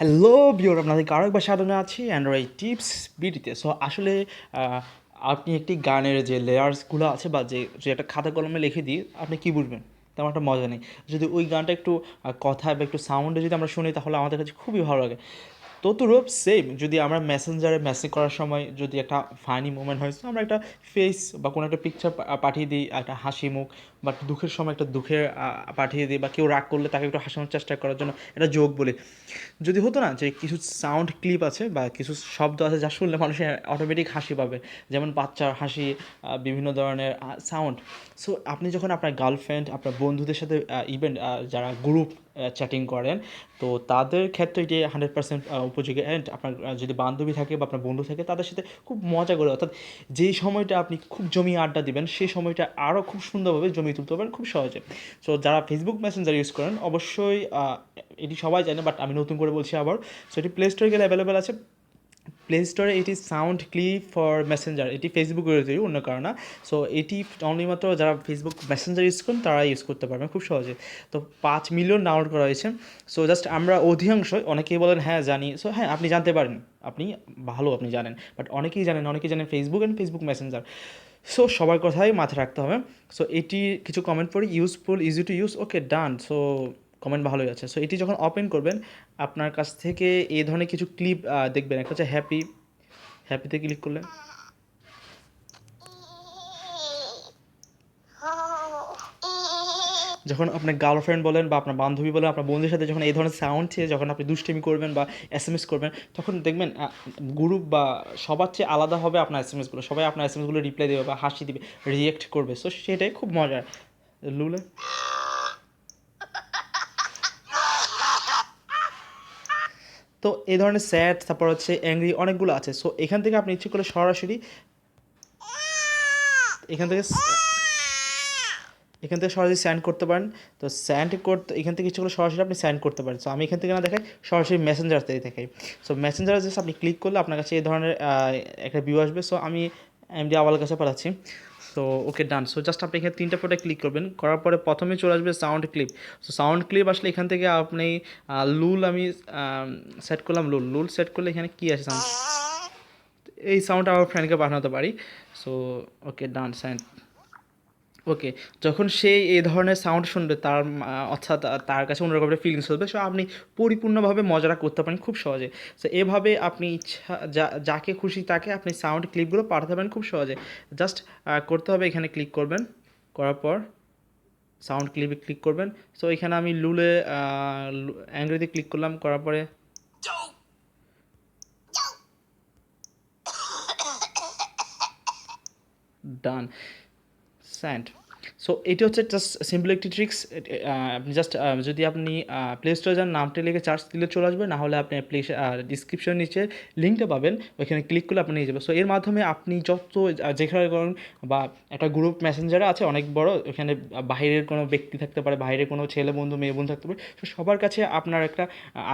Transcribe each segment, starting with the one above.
Hello বিওর আপনাদেরকে আরও একবার সাধনে আছি অ্যান্ড্রয়েড টিপস বিডিতে সো আসলে আপনি একটি গানের যে লেয়ার্সগুলো আছে বা যে যে একটা খাতা কলমে লিখে দিই, আপনি কী বুঝবেন? তেমন একটা মজা নেই। যদি ওই গানটা একটু কথা বা একটু সাউন্ডে যদি আমরা শুনি, তাহলে আমাদের কাছে খুবই ভালো লাগে। ততরূপ সেম যদি আমরা মেসেঞ্জারে মেসেজ করার সময় যদি একটা ফানি মোমেন্ট হয় আমরা একটা ফেস বা কোনো একটা পিকচার পাঠিয়ে দিই, একটা হাসি মুখ, বা দুঃখের সময় একটা দুঃখের পাঠিয়ে দিই, বা কেউ রাগ করলে তাকে একটু হাসানোর চেষ্টা করার জন্য একটা যোগ বলি। যদি হতো না যে কিছু সাউন্ড ক্লিপ আছে বা কিছু শব্দ আছে যা শুনলে মানুষের অটোমেটিক হাসি পাবে, যেমন বাচ্চার হাসি বিভিন্ন ধরনের সাউন্ড সো আপনি যখন আপনার গার্লফ্রেন্ড আপনার বন্ধুদের সাথে ইভেন্ট যারা গ্রুপ চ্যাটিং করেন। তো তাদের ক্ষেত্রে যে হান্ড্রেড পার্সেন্ট উপযোগী অ্যান্ড আপনার যদি বান্ধবী থাকে বা আপনার বন্ধু থাকে, তাদের সাথে খুব মজা করে, অর্থাৎ যেই সময়টা আপনি খুব জমিয়ে আড্ডা দিবেন, সেই সময়টা আরও খুব সুন্দরভাবে জমি তুলতে পারবেন খুব সহজে। সো যারা ফেসবুক মেসেঞ্জার ইউজ করেন, অবশ্যই এটি সবাই জানে বাট আমি নতুন করে বলছি আবার। সো এটি প্লে স্টোরে গেলে অ্যাভেলেবেল আছে। প্লে স্টোরে এটি সাউন্ড ক্লিপ ফর মেসেঞ্জার এটি ফেসবুকের তৈরি অন্য কারণ না। সো এটি অনলি মাত্র যারা ফেসবুক মেসেঞ্জার ইউজ করেন, তারা ইউজ করতে পারবেন খুব সহজে। তো পাঁচ মিলিয়ন ডাউনলোড করা হয়েছে। সো জাস্ট আমরা অধিকাংশ অনেকেই বলেন হ্যাঁ জানি। সো হ্যাঁ আপনি জানতে পারেন। আপনি ভালো আপনি জানেন। বাট অনেকেই জানেন অনেকেই জানেন Facebook and Facebook Messenger so সবার কথাই মাথায় রাখতে হবে। সো এটি কিছু কমেন্ট পড়ি useful easy to use okay done so comment ভালোই আছে। সো এটি যখন ওপেন করবেন, আপনার কাছ থেকে এই ধরনের কিছু ক্লিপ দেখবেন। একটা হচ্ছে হ্যাপি হ্যাপিতে ক্লিক করলে যখন আপনার গার্লফ্রেন্ড বলেন বা আপনার বান্ধবী বলেন, আপনার বন্ধুদের সাথে যখন এই ধরনের সাউন্ড ছিল যখন আপনি দুষ্টিমি করবেন বা এস এম এস করবেন, তখন দেখবেন গ্রুপ বা সবার চেয়ে আলাদা হবে আপনার এস এম এসগুলো সবাই আপনার এস এম এসগুলো রিপ্লাই দেবে বা হাসি দিবে রিয়েক্ট করবে। সো সেটাই খুব মজার। লুলে? এই ধরনের স্যাড তারপর হচ্ছে অ্যাংরি অনেকগুলো আছে। সো এখান থেকে আপনি ইচ্ছে করে সরাসরি এখান থেকে এখান থেকে সরাসরি স্যান্ড করতে পারেন। তো স্যান্ড করতে, এখান থেকে ইচ্ছে করে সরাসরি আপনি স্যান্ড করতে পারেন। সো আমি এখান থেকে না দেখাই, সরাসরি মেসেঞ্জার থেকে দেখাই। সো মেসেঞ্জার আপনি ক্লিক করলে আপনার কাছে এই ধরনের একটা ভিউ আসবে। সো আমি এমডি আওয়ালের কাছে পাঠাচ্ছি। So okay done so just আপনি এখানে তিনটা ফটো ক্লিক করবেন। করার পরে প্রথমে চলে আসবে sound clip so sound clip আসলে এখান থেকে আপনি লুল আমি সেট করলাম লুল লুল সেট করলে এখানে কী আছে সাউন্ড এই সাউন্ডটা আমার ফ্রেন্ডকে পাঠাতে পারি। সো ওকে ডান স্যান্ড ওকে, যখন সে এই ধরনের সাউন্ড শুনবে, তার অর্থাৎ তার কাছে অন্যরকমের ফিলিংস হবে সো আপনি পরিপূর্ণভাবে মজাটা করতে পারেন খুব সহজে। সো এভাবে আপনি ইচ্ছা যা, যাকে খুশি তাকে আপনি সাউন্ড ক্লিপগুলো পাঠাতে পারেন খুব সহজে। জাস্ট করতে হবে, এখানে ক্লিক করবেন, করার পর সাউন্ড ক্লিপে ক্লিক করবেন। সো এখানে আমি লুলে অ্যাঙ্গ্রিতে ক্লিক করলাম, করার পরে ডান স্যান্ড সো এটি হচ্ছে জাস্ট সিম্পল একটি ট্রিক্স আপনি জাস্ট যদি আপনি প্লে স্টোরে যান নামটি লিখে চার্জ দিলে চলে আসবে। না হলে আপনি প্লে ডিসক্রিপশন নিচে লিঙ্কটা পাবেন। ওইখানে ক্লিক করলে আপনি নিয়ে যাবেন। সো এর মাধ্যমে আপনি যত যেখানে করেন বা একটা গ্রুপ মেসেঞ্জারে আছে অনেক বড় ওখানে বাইরের কোনো ব্যক্তি থাকতে পারে বাইরের কোনো ছেলে বন্ধু মেয়ে বন্ধু থাকতে পারে। তো সবার কাছে আপনার একটা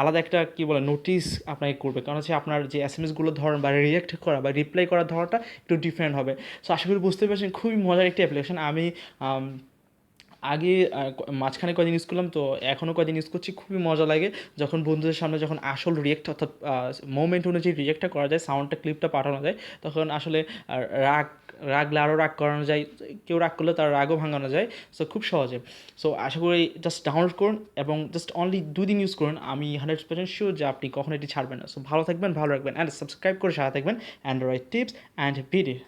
আলাদা একটা কী বলে নোটিস আপনাকে করবে। কারণ হচ্ছে আপনার যে এস এম এসগুলোর ধরন বা রিয়েক্ট করা বা রিপ্লাই করার ধরনটা একটু ডিফারেন্ট হবে। সো আশা করি বুঝতে পারছেন। খুবই মজার একটি অ্যাপ্লিকেশন আম, আগে মাঝখানে কদিন ইউজ করলাম, তো এখনও কদিন ইউজ করছি, খুবই মজা লাগে। যখন বন্ধুদের সামনে যখন আসল রিয়েক্ট অর্থাৎ মোমেন্ট অনুযায়ী রিয়েক্টটা করা যায় সাউন্ডটা ক্লিপটা পাঠানো যায়, তখন আসলে রাগ, রাগলে আরও রাগ করানো যায়, কেউ রাগ করলে তার রাগও ভাঙানো যায় সো খুব সহজে। সো আশা করি জাস্ট ডাউনলোড করুন এবং জাস্ট অনলি দুই দিন ইউজ করুন, আমি হান্ড্রেড পার্সেন্ট শিওর যে আপনি কখনো এটি ছাড়বেন না। সো ভালো থাকবেন, ভালো রাখবেন অ্যান্ড সাবস্ক্রাইব করে সাথে থাকবেন অ্যান্ড্রয়েড টিপস অ্যান্ড ভিডিও